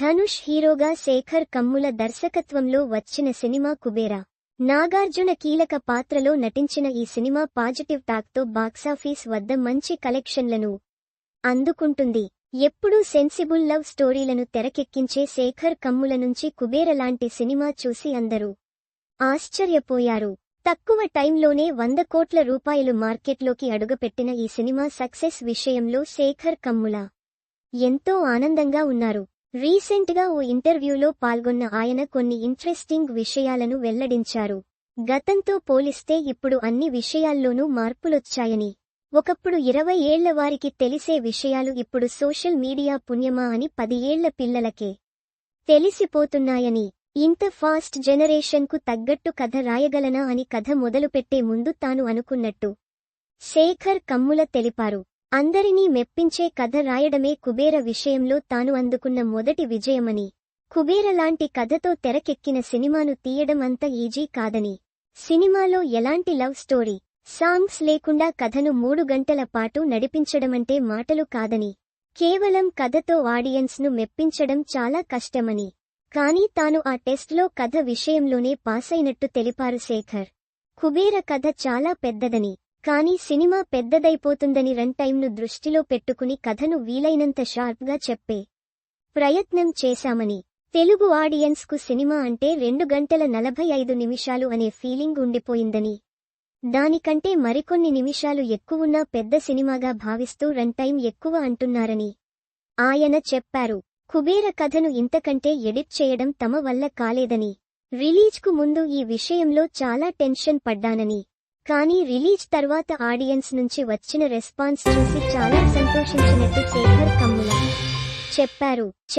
ధనుష్ హీరోగా శేఖర్ కమ్ముల దర్శకత్వంలో వచ్చిన సినిమా కుబేరా. నాగార్జున కీలక పాత్రలో నటించిన ఈ సినిమా పాజిటివ్ టాక్తో బాక్సాఫీస్ వద్ద మంచి కలెక్షన్లను అందుకుంటుంది. ఎప్పుడూ సెన్సిబుల్ లవ్ స్టోరీలను తెరకెక్కించే శేఖర్ కమ్ముల నుంచి కుబేర లాంటి సినిమా చూసి అందరూ ఆశ్చర్యపోయారు. తక్కువ టైంలోనే వంద కోట్ల రూపాయలు మార్కెట్లోకి అడుగుపెట్టిన ఈ సినిమా సక్సెస్ విషయంలో శేఖర్ కమ్ముల ఎంతో ఆనందంగా ఉన్నారు. రీసెంట్గా ఓ ఇంటర్వ్యూలో పాల్గొన్న ఆయన కొన్ని ఇంట్రెస్టింగ్ విషయాలను వెల్లడించారు. గతంతో పోలిస్తే ఇప్పుడు అన్ని విషయాల్లోనూ మార్పులొచ్చాయని. ఒకప్పుడు ఇరవై ఏళ్ళ వారికి తెలిసే విషయాలు ఇప్పుడు సోషల్ మీడియా పుణ్యమా అని పది ఏళ్ళ పిల్లలకే తెలిసిపోతున్నాయని. ఇంత ఫాస్ట్ జనరేషన్కు తగ్గట్టు కథ రాయగలనా అని కథ మొదలుపెట్టే ముందు తాను అనుకున్నట్టు. శేఖర్ కమ్ముల తెలిపారు. అందరినీ మెప్పించే కథ రాయడమే కుబేర విషయంలో తాను అందుకున్న మొదటి విజయమని. కుబేర లాంటి కథతో తెరకెక్కిన సినిమాను తీయడం అంత ఈజీ కాదని. సినిమాలో ఎలాంటి లవ్ స్టోరీ సాంగ్స్ లేకుండా కథను మూడు గంటల పాటు నడిపించడమంటే మాటలు కాదని. కేవలం కథతో ఆడియన్స్ను మెప్పించడం చాలా కష్టమని. కానీ తాను ఆ టెస్ట్లో కథ విషయంలోనే పాసైనట్టు తెలిపారు శేఖర్. కుబేర కథ చాలా పెద్దదని. కానీ సినిమా పెద్దదైపోతుందని రన్ టైంను దృష్టిలో పెట్టుకుని కథను వీలైనంత షార్ప్గా చెప్పే ప్రయత్నం చేశామని. తెలుగు ఆడియన్స్కు సినిమా అంటే రెండు గంటల నలభై ఐదు నిమిషాలు అనే ఫీలింగ్ ఉండిపోయిందని. దానికంటే మరికొన్ని నిమిషాలు ఎక్కువున్నా పెద్ద సినిమాగా భావిస్తూ రన్ టైం ఎక్కువ అంటున్నారని ఆయన చెప్పారు. కుబేర కథను ఇంతకంటే ఎడిట్ చేయడం తమ వల్ల కాలేదని. రిలీజ్కు ముందు ఈ విషయంలో చాలా టెన్షన్ పడ్డానని. కానీ రిలీజ్ తర్వాత ఆడియన్స్ నుంచి వచ్చిన రెస్పాన్స్ చూసి చాలా సంతోషించినట్టు శేఖర్ కమ్ముల చెప్పారు.